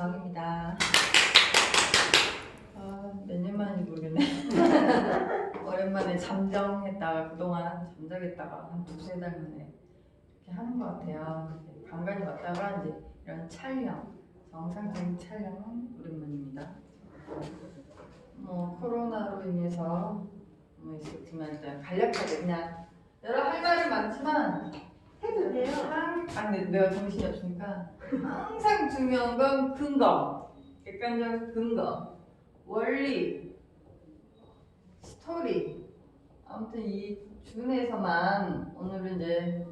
정입니다. 아, 몇년 만인지 모르겠네. 오랜만에 잠정했다가 그동안 잠자겠다가 한 두세 달 만에 이렇게 하는 것 같아요. 간간히 왔다가 이제 이런 촬영, 정상적인 촬영은 오랜만입니다. 뭐 코로나로 인해서 뭐 있었지만 일단 간략하게 그냥 여러 할 말은 많지만 해도 돼요. 항, 아, 근데 내가 정신이 없으니까 항상 중요한 건 근거, 객관적 근거, 원리, 스토리. 아무튼 이 중에서만 오늘은 이제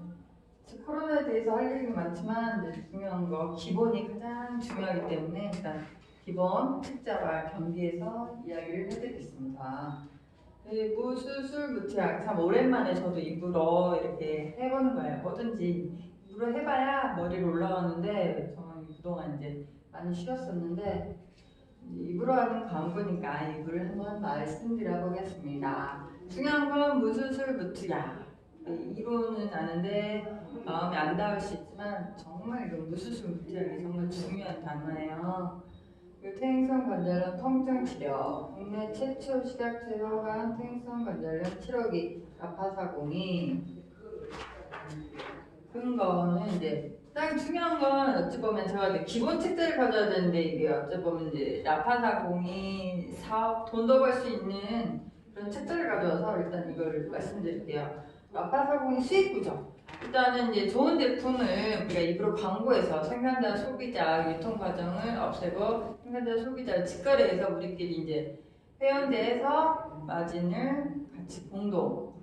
코로나에 대해서 할 얘기는 많지만 이제 중요한 거 기본이 가장 중요하기 때문에 일단 기본 책자와 겸비해서 이야기를 해드리겠습니다. 네, 무수술 무티학 참 오랜만에 저도 입으로 이렇게 해보는 거예요. 뭐든지 입으로 해봐야 머리로 올라가는데 저는 그동안 이제 많이 쉬었었는데 입으로 하는 광고니까 입을 한번 말씀드려 보겠습니다. 중요한 건 무수술 무티학 네, 이론은 아는데 마음이 안 닿을 수 있지만 정말 이거 무수술 무티학이 정말 중요한 단어예요. 그 퇴행성 관절염 통증 치료 국내 최초 시각 제거한 퇴행성 관절염 치료기 라파사공이 근거는 이제 가장 중요한 건 어찌 보면 제가 이제 기본 책자를 가져야 되는데 이게 어찌 보면 이제 라파사공이 사업 돈도 벌 수 있는 그런 책자를 가져와서 일단 이걸 말씀드릴게요. 라파사공이 수익 구조. 일단은 이제 좋은 제품을 우리가 입으로 광고해서 생산자, 소비자, 유통 과정을 없애고 생산자, 소비자 직거래해서 우리끼리 이제 회원제에서 마진을 같이 공동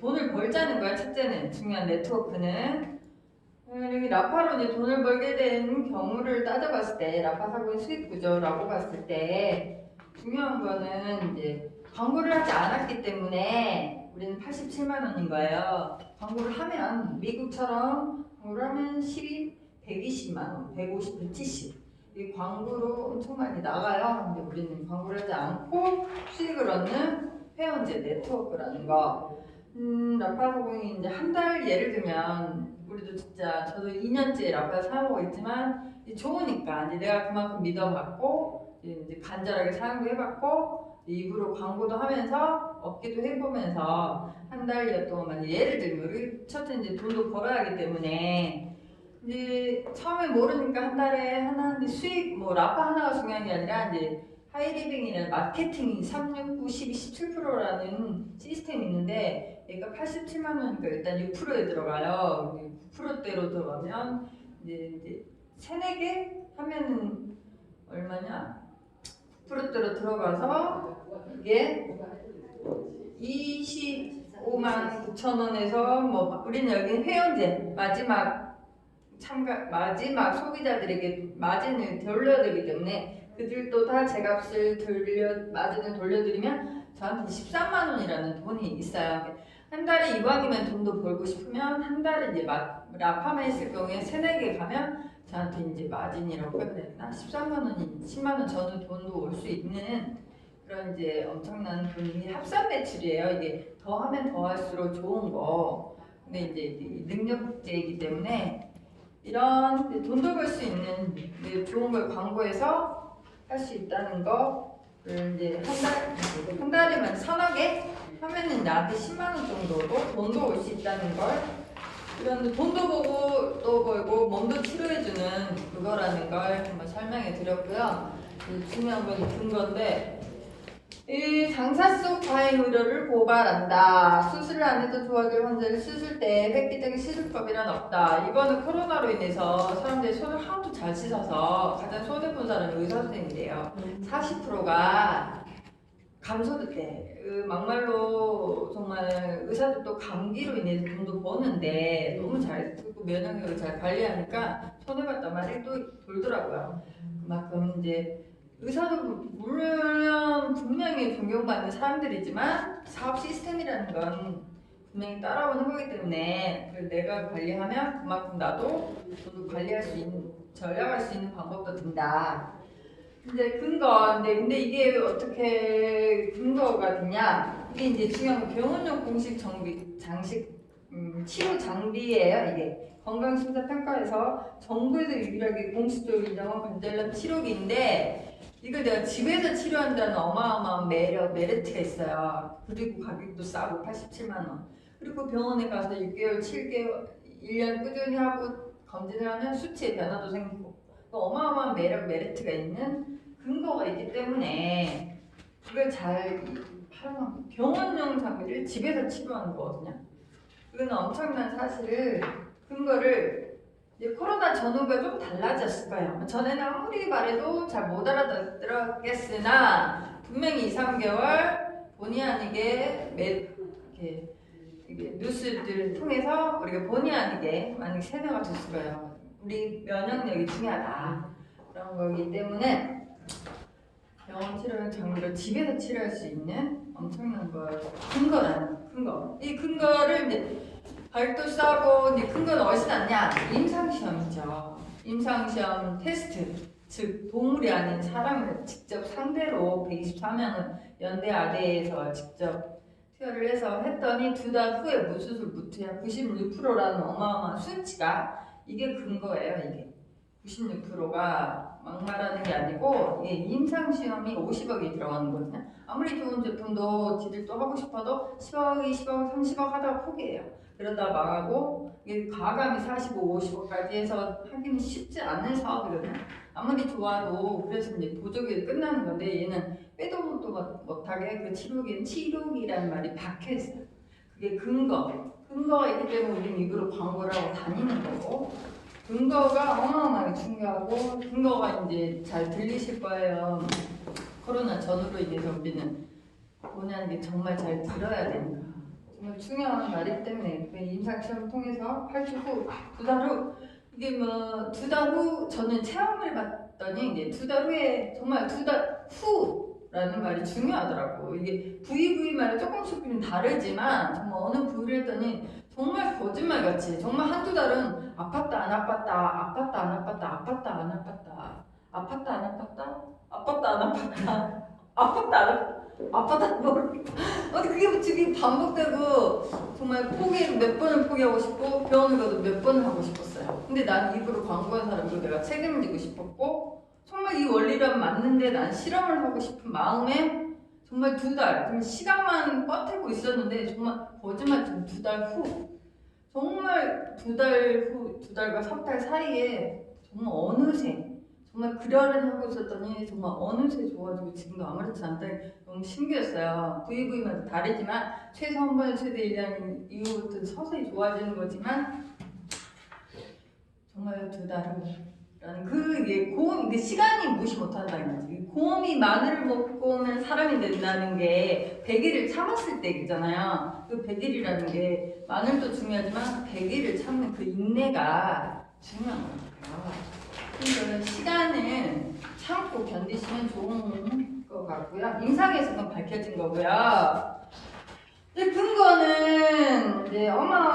돈을 벌자는 거야 첫째는 중요한 네트워크는 여기 라파로 이제 돈을 벌게 된 경우를 따져봤을 때 라파 사고의 수익 구조라고 봤을 때 중요한 거는 이제 광고를 하지 않았기 때문에 우리는 87만 원인 거예요. 광고를 하면 미국처럼 광고를 하면 12, 120만 원, 150, 170. 이 광고로 엄청 많이 나가요. 근데 우리는 광고를 하지 않고 수익을 얻는 회원제 네트워크라는 거. 음, 라파사공이 이제 한 달 예를 들면 우리도 진짜 저도 2년째 라파 사용하고 있지만 좋으니까 이제 내가 그만큼 믿어봤고 이제 간절하게 사용도 해봤고 입으로 광고도 하면서 얻기도 해보면서 한 달여 동안 예를 들면 첫째 이제 돈도 벌어야 하기 때문에 이제 처음에 모르니까 한 달에 하나 수익 뭐 라파 하나가 중요한 게 아니라 이제 하이리빙이라는 마케팅이 369, 12, 17%라는 시스템이 있는데 얘가 87만 원이니까 일단 6%에 들어가요. 9%대로 들어가면 이제 이제 세네 개 하면은 얼마냐? 9%대로 들어가서 이게 25만 9천 원에서 뭐 우리는 여기 회원제 마지막 참가 마지막 소비자들에게 마진을 돌려야 되기 때문에 그들도 다 제값을 돌려 마진을 돌려드리면 저한테 13만 원이라는 돈이 있어요. 한 달에 이왕이면 돈도 벌고 싶으면 한 달에 이제 마, 라파만 있을 경우에 세네 개 가면 저한테 이제 마진이라고 되나 13만 원이 10만 원 저는 돈도 올 수 있는 그런 이제 엄청난 돈이 합산 매출이에요. 이게 더 하면 더 할수록 좋은 거. 근데 이제 이 능력제이기 때문에 이런 돈도 벌 수 있는 이제 좋은 걸 광고해서 할 수 있다는 거를 이제 한 달, 한 달에만 서너 개 하면은 나한테 10만 원 정도로 돈도 올 수 있다는 걸 이런 돈도 보고 또 벌고 몸도 치료해주는 그거라는 걸 한번 설명해 드렸고요. 이 중요한 건 근건데 이 장사 속 과잉 의료를 고발한다. 수술을 안 해도 좋아질 환자를 수술 때 획기적인 시술법이란 없다. 이거는 코로나로 인해서 사람들이 손을 하나도 잘 씻어서 가장 손해본 사람이 의사 선생님이래요. 40%가 감소됐대. 그 막말로 정말 의사들도 감기로 인해서 돈도 버는데 너무 잘 쓰고 면역력을 잘 관리하니까 손해봤단 말이 또 돌더라고요. 그만큼 이제 의사도 물론 분명히 존경받는 사람들이지만 사업 시스템이라는 건 분명히 따라오는 거기 때문에 내가 관리하면 그만큼 나도 저도 관리할 수 있는 전략할 수 있는 방법도 든다. 근데 근거, 근데, 이게 어떻게 근거가 되냐? 이게 이제 중요한 건 병원용 공식 정비 장식 음, 치료 장비예요. 이게 건강심사평가에서 정부에서 유일하게 공식적으로 인정한 관절염 치료기인데 이걸 내가 집에서 치료한다는 어마어마한 매력 메리트가 있어요. 그리고 가격도 싸고 87만 원. 그리고 병원에 가서 6개월, 7개월, 1년 꾸준히 하고 검진을 하면 수치에 변화도 생기고 그 어마어마한 매력 메리트가 있는 근거가 있기 때문에 그걸 잘 활용하고 병원용 장비를 집에서 치료하는 거거든요. 이거는 엄청난 사실을 근거를 이제 코로나 전후가 좀 달라졌을 거예요. 전에는 아무리 말해도 잘 못 알아들었겠으나 분명히 2, 3개월 본의 아니게 매, 이렇게, 뉴스들을 통해서 우리가 본의 아니게 많이 세뇌가 됐을 거예요. 우리 면역력이 중요하다. 그런 거기 때문에 병원 치료는 장비로 집에서 치료할 수 있는 엄청난 거 근거라는 근거. 이 근거를 이제 가격도 싸고 이제 근거는 어디서 났냐? 임상시험이죠. 임상시험 테스트. 즉 동물이 아닌 사람을 직접 상대로 124명은 연대 아대에서 직접 투여를 해서 했더니 두 달 후에 무수술 무투약 96%라는 어마어마한 수치가 이게 근거예요 이게 96%가 막말하는 게 아니고 이게 임상시험이 50억이 들어가는 거거든요 아무리 좋은 제품도 지들 또 하고 싶어도 10억, 20억, 30억 하다가 포기해요 그러다 망하고 이게 과감히 45, 50억까지 해서 하기는 쉽지 않은 사업이거든요 아무리 좋아도 그래서 이제 보조기로 끝나는 건데 얘는 빼도 못하게 그 치료기는 치료기라는 말이 박혀 있어요. 그게 근거. 근거가 있기 때문에 우리는 이거로 광고를 하고 다니는 거고 근거가 어마어마하게 중요하고 근거가 이제 잘 들리실 거예요. 코로나 전후로 인해서 우리는 본의아닌 게 정말 잘 들어야 되니까 정말 중요한 말이기 때문에 그 임상시험 통해서 8주 후, 두 달 후 이게 뭐 두 달 후 저는 체험을 봤더니 이제 두 달 후에 정말 두 달 후 라는 말이 중요하더라고 이게 부위 부위마다 조금씩 좀 다르지만 정말 어느 부위를 했더니 정말 거짓말 같이 정말 한두 달은 아팠다 안 아팠다 아팠다 안 아팠다 아팠다 안 아팠다 아팠다 안 아팠다 아팠다 안 아팠다 아팠다 안 아팠다 모르 어디 그게 지금 반복되고 정말 포기 몇 번을 포기하고 싶고 병원을 가도 몇 번을 하고 싶었어요. 근데 난 입으로 광고한 사람도 내가 책임지고 싶었고 정말 이 원리랑 맞는데 난 실험을 하고 싶은 마음에 정말 두 달, 정말 시간만 버티고 있었는데 정말 거짓말 좀두달 후, 정말 두 달 후, 두 달과 석달 사이에 정말 어느새 정말 그러려니 하고 있었더니 정말 어느새 좋아지고 지금도 아무렇지 않다. 너무 신기했어요. 부위 부위마다 다르지만 최소 한 번, 최대 1년 이후부터 서서히 좋아지는 거지만 정말 두 달은 그 이게 고음 그 시간이 무시 못한다는 거지. 고음이 마늘을 먹고 오면 사람이 된다는 게 100일을 참았을 때 있잖아요. 그 100일이라는 게 마늘도 중요하지만 100일을 참는 그 인내가 중요한 거예요. 그러니까 시간을 참고 견디시면 좋은 것 같고요. 임상에서는 밝혀진 거고요. 이제 근거는 이제 어마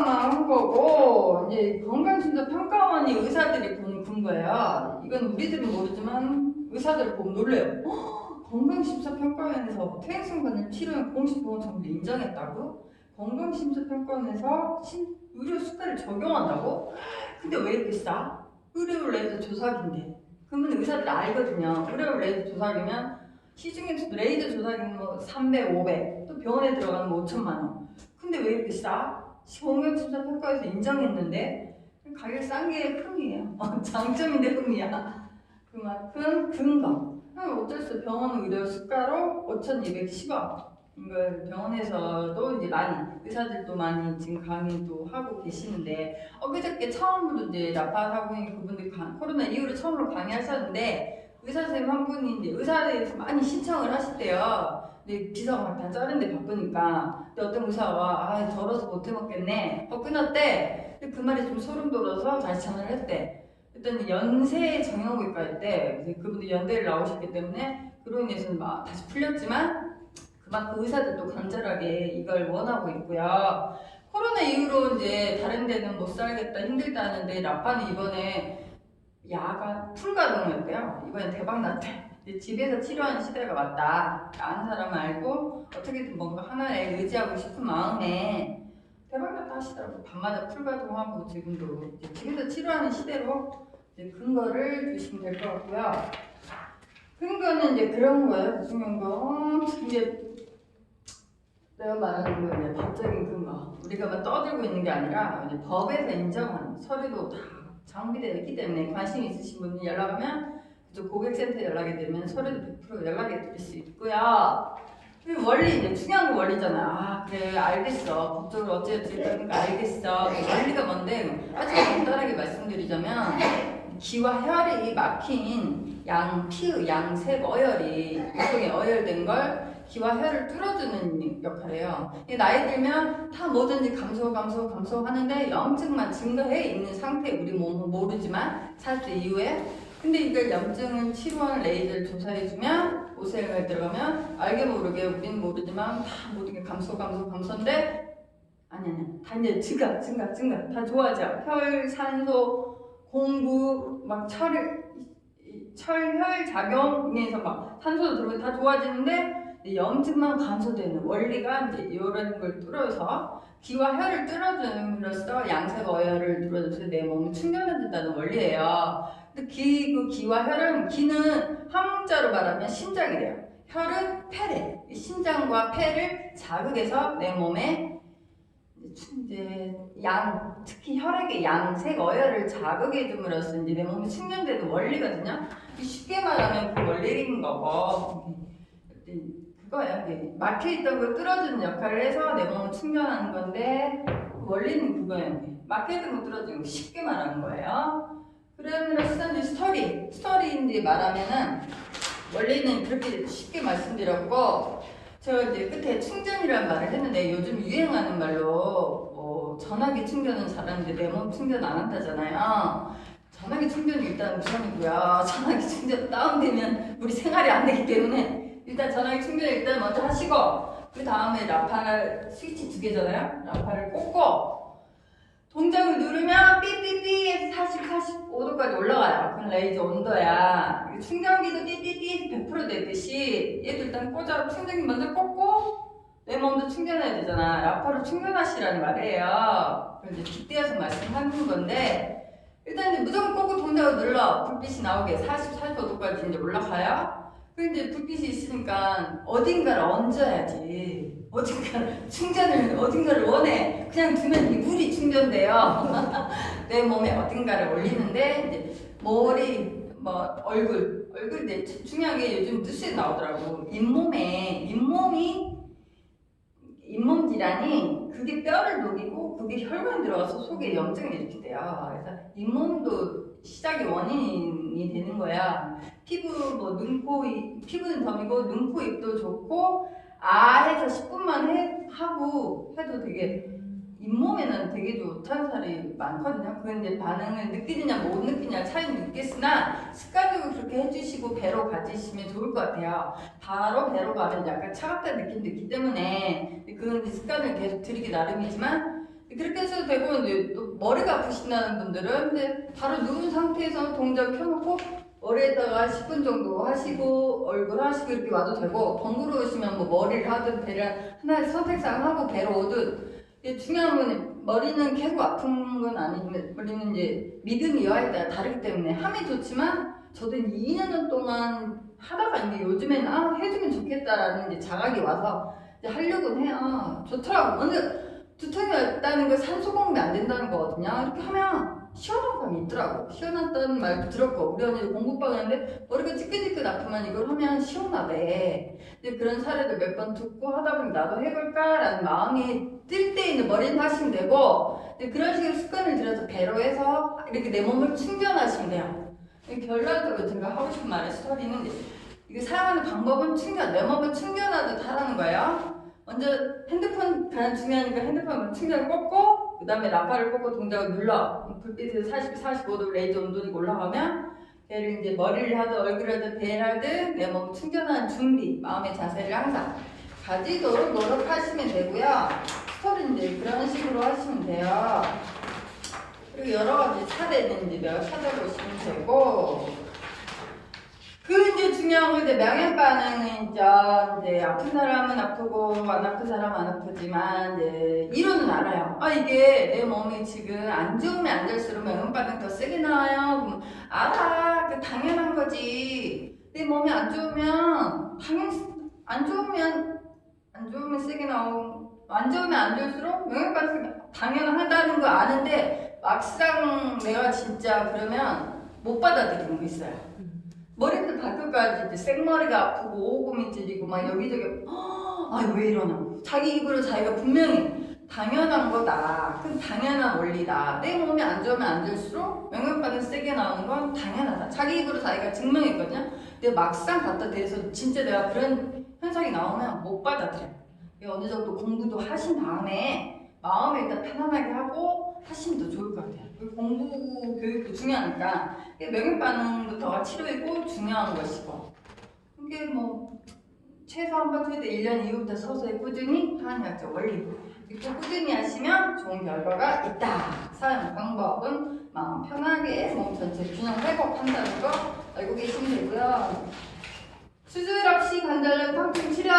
거고 이제 건강심사 평가원이 의사들이 보는 근거예요. 이건 우리들은 모르지만 의사들 보면 놀래요. 헉, 건강심사 평가원에서 퇴행성관을 치료한 공식 보험 정보를 인정했다고? 건강심사 평가원에서 신- 의료 수가를 적용한다고? 근데 왜 이렇게 싸? 의료 레이저 조사기인데 그러면 의사들 알거든요. 의료 레이저 조사기면 시중에서 레이저 조사기는 뭐 300, 500, 또 병원에 들어가는 뭐 5천만 원. 근데 왜 이렇게 싸? 공영심사 평가에서 인정했는데 가격 싼 게 흠이에요. 어, 장점인데 흠이야. 그만큼. 그럼 어쩔 수. 병원 의료 수가로 5,210원. 이걸 병원에서도 이제 많이 의사들도 많이 지금 강의도 하고 계시는데 엊그저께 처음으로 이제 라파 사고인 그분들 강- 코로나 이후로 처음으로 강의하셨는데 의사 선생님 한 분이 이제 의사대에서 많이 신청을 하셨대요. 근데 비서가 막 다 자른데 바쁘니까 근데 어떤 의사가 아 더러서 못 해먹겠네 하고 끊었대. 근데 그 말이 좀 소름 돋아서 다시 전화를 했대. 그랬더니 연세 정형외과일 때 그분도 연대를 나오셨기 때문에 그로 인해서는 막 다시 풀렸지만 그만큼 의사들도 간절하게 이걸 원하고 있고요. 코로나 이후로 이제 다른 데는 못 살겠다 힘들다 하는데 라파는 이번에 야간 풀가동이었대요. 이번에 대박 났대. 집에서 치료하는 시대가 왔다. 아는 사람 알고 어떻게든 뭔가 하나에 의지하고 싶은 마음에 대박 났다 하시더라고. 밤마다 풀가동하고 지금도 지금도 치료하는 시대로 근거를 주시면 될 것 같고요. 근거는 이제 그런 거예요. 중요한 거. 어, 이제 내가 말하는 거 이제 법적인 근거. 우리가 막 떠들고 있는 게 아니라 법에서 인정한 서류도 다 정비되어 있기 때문에 관심 있으신 분이 연락하면 그쪽 고객센터 연락이 되면 서류도 100% 연락해 드릴 수 있고요. 그 원리 이제 중요한 거 원리잖아. 아 그래 알겠어. 법적으로 어찌 어찌 그러니까 알겠어. 원리가 뭔데 아주 간단하게 말씀드리자면 기와 혈이 막힌 양 피의 양색 어혈이 이쪽에 어혈된 걸 기와 혈을 뚫어주는 역할이에요. 이 나이 들면 다 뭐든지 감소 감소 감소 하는데 염증만 증가해 있는 상태 우리 몸은 모르지만 40대 이후에. 근데 이걸 염증을 치료하는 레이저를 조사해주면 오세를 들어가면 알게 모르게 우리는 모르지만 다 모든 게 감소 감소 감소인데 아니 아니 다 이제 증가 증가 증가. 다 좋아져. 혈 산소 공부 막 철, 이- 철혈 작용에서 막 산소도 들어오고 다 좋아지는데 이 염증만 감소되는 원리가 이제 이런 걸 뚫어서 기와 혈을 뚫어줌으로써 양색 어혈을 뚫어줘서 내 몸을 충전해준다는 원리예요. 근데 기, 그 기와 혈은 기는 한문자로 말하면 심장이래요. 혈은 폐래. 이 심장과 폐를 자극해서 내 몸에 이제 양 특히 혈액의 양색 어혈을 자극해 줌으로써 이제 내 몸에 충전되는 원리거든요. 쉽게 말하면 그 원리인 거고 이게 막혀있던 걸 뚫어주는 역할을 해서 내 몸을 충전하는 건데 그 원리는 그거예요. 막혀있던 거 뚫어주는 거 쉽게 말하는 거예요. 그러므로써 이제 스토리 스토리인지 말하면은 원리는 그렇게 쉽게 말씀드렸고 제가 이제 끝에 충전이라는 말을 했는데 요즘 유행하는 말로 뭐 전화기 충전은 잘하는데 내 몸 충전 안 한다잖아요. 전화기 충전이 일단 우선이고요. 전화기 충전 다운되면 우리 생활이 안 되기 때문에 일단 전화기 충전 일단 먼저 하시고 그 다음에 라파 스위치 두 개잖아요. 라파를 꽂고 동작을 누르면 삐삐삐 40, 45도까지 올라가요. 그건 레이저 온도야. 충전기도 삐삐삐 100% 되듯이 얘도 일단 꽂아 충전기 먼저 꽂고 내 몸도 충전해야 되잖아. 라파로 충전하시라는 말이에요. 그래서 빗대어서 말씀하는 건데 일단 무조건 꽂고 동작을 눌러 불빛이 나오게 40, 45도까지 이제 올라가요. 근데 불빛이 있으니까 어딘가를 얹어야지. 어딘가를 충전을 어딘가를 원해. 그냥 두면 이 물이 충전돼요. 내 몸에 어딘가를 올리는데 이제 머리, 뭐 얼굴, 얼굴 내 중요한 게 요즘 뉴스에 나오더라고. 잇몸에 잇몸이 잇몸 질환이 그게 뼈를 녹이고 그게 혈관에 들어가서 속에 염증을 일으킨대요. 그래서 잇몸도 시작의 원인이 되는 거야. 피부 뭐 눈코 입 피부는 덤이고 눈코 입도 좋고 아 해서 10분만 해 하고 해도 되게 잇몸에는 되게 좋다는 살이 많거든요. 그 이제 반응을 느끼느냐 못 느끼냐 차이는 있겠으나 습관적으로 그렇게 해주시고 배로 가지시면 좋을 것 같아요. 바로 배로 가면 약간 차갑다는 느낌도 있기 때문에 이제 습관을 계속 들이기 나름이지만 그렇게 해서도 되고 이제 또 머리가 아프신다는 분들은 바로 누운 상태에서 동작 켜놓고 머리에다가 10분 정도 하시고 얼굴 하시고 이렇게 와도 되고 번거로우시면 뭐 머리를 하든 배를 하나의 선택상 하고 배로 오든 중요한 건 머리는 계속 아픈 건 아니지만 머리는 이제 믿음이 여하에 따라 다르기 때문에 하면 좋지만 저도 이제 2년 동안 하다가 이제 요즘에는 아 해주면 좋겠다라는 이제 자각이 와서 이제 하려고는 해요. 좋더라고 두통이 왔다는 건 산소 공급이 안 된다는 거거든요. 이렇게 하면 시원한 감이 있더라고. 시원하다는 말도 들었고 우리 언니도 공부방 하는데 머리가 찌끈찌끈 아프면 이걸 하면 시원하대. 이제 그런 사례를 몇번 듣고 하다 보니 나도 해볼까라는 마음이 뜰 때 있는 머리는 하시면 되고 이제 그런 식으로 습관을 들여서 배로 해서 이렇게 내 몸을 충전하시면 돼요. 결론적으로 제가 하고 싶은 말의 스토리는 이거 사용하는 방법은 충전 내 몸을 충전하듯 하라는 거예요 먼저 핸드폰 가장 중요하니까 핸드폰 충전을 꽂고 그 다음에 라파를 꽂고 동작을 눌러. 불빛에서 40, 45도 레이저 온도가 올라가면 얘를 이제 머리를 하든 얼굴을 하든 배를 하든 내 몸 충전하는 준비 마음의 자세를 항상 가지도록 노력하시면 되고요. 스토리는 이제 그런 식으로 하시면 돼요. 그리고 여러 가지 사례는 이제 내가 찾아보시면 되고 그 이제 중요한 건 이제 명예 반응은 있죠. 이제 아픈 사람은 아프고 안 아픈 사람은 안 아프지만 이제 이론은 알아요. 아 이게 내 몸이 지금 안 좋으면 안 될수록 명예 반응 더 세게 나와요. 그럼 알아. 그 당연한 거지. 내 몸이 안 좋으면 당연 안 좋으면 안 좋으면 세게 나오고 안 좋으면 안 좋을수록 명예 반응 당연하다는 거 아는데 막상 내가 진짜 그러면 못 받아들이는 거 있어요. 머리부터 발끝까지. 이제 생머리가 아프고 오금이 찌리고 막 여기저기 아왜 이러나? 자기 입으로 자기가 분명히 당연한 거다. 그 당연한 원리다. 내 몸이 안 좋으면 안 될수록 영역반응 세게 나오는 건 당연하다. 자기 입으로 자기가 증명했거든요 근데 막상 갖다 대서 진짜 내가 그런 현상이 나오면 못 받아들여. 어느 정도 공부도 하신 다음에 마음을 일단 편안하게 하고 하시면 더 좋을 것 같아요. 그리고 공부 교육도 중요하니까. 명예 반응부터가 치료이고 중요한 것이고. 이게 뭐 최소 한 번 투때 1년 이후부터 서서히 꾸준히 한의학적 원리고. 그리고 꾸준히 하시면 좋은 결과가 있다. 사용 방법은 마음 편하게 몸 전체 균형 회복 한다는 거 알고 계시면 되고요 수술 없이 관절염 통증 치료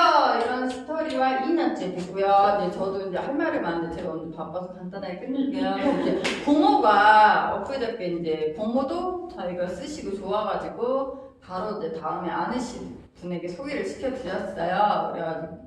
이런 스토리와 2년째 됐고요. 네, 저도 이제 할 말이 많은데 제가 오늘 바빠서 간단하게 끝낼게요. 이제 고모가 엊그저께 이제 고모도 자기가 쓰시고 좋아가지고 바로 이제 다음에 아내신 분에게 소개를 시켜드렸어요. 그래가지고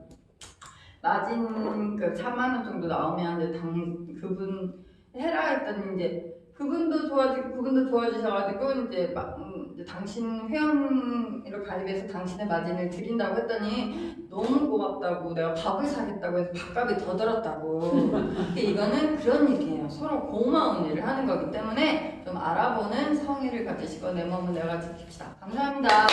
마진 그 4만 원 정도 나오면 이제 당 그분 해라 했더니 이제 그분도 좋아지고 그분도 좋아지셔가지고 이제, 마, 음, 당신 회원으로 가입해서 당신의 마진을 드린다고 했더니 너무 고맙다고 내가 밥을 사겠다고 해서 밥값이 더 들었다고. 근데 이거는 그런 일이에요. 서로 고마운 일을 하는 거기 때문에 좀 알아보는 성의를 가지시고 내 몸은 내가 지킵시다. 감사합니다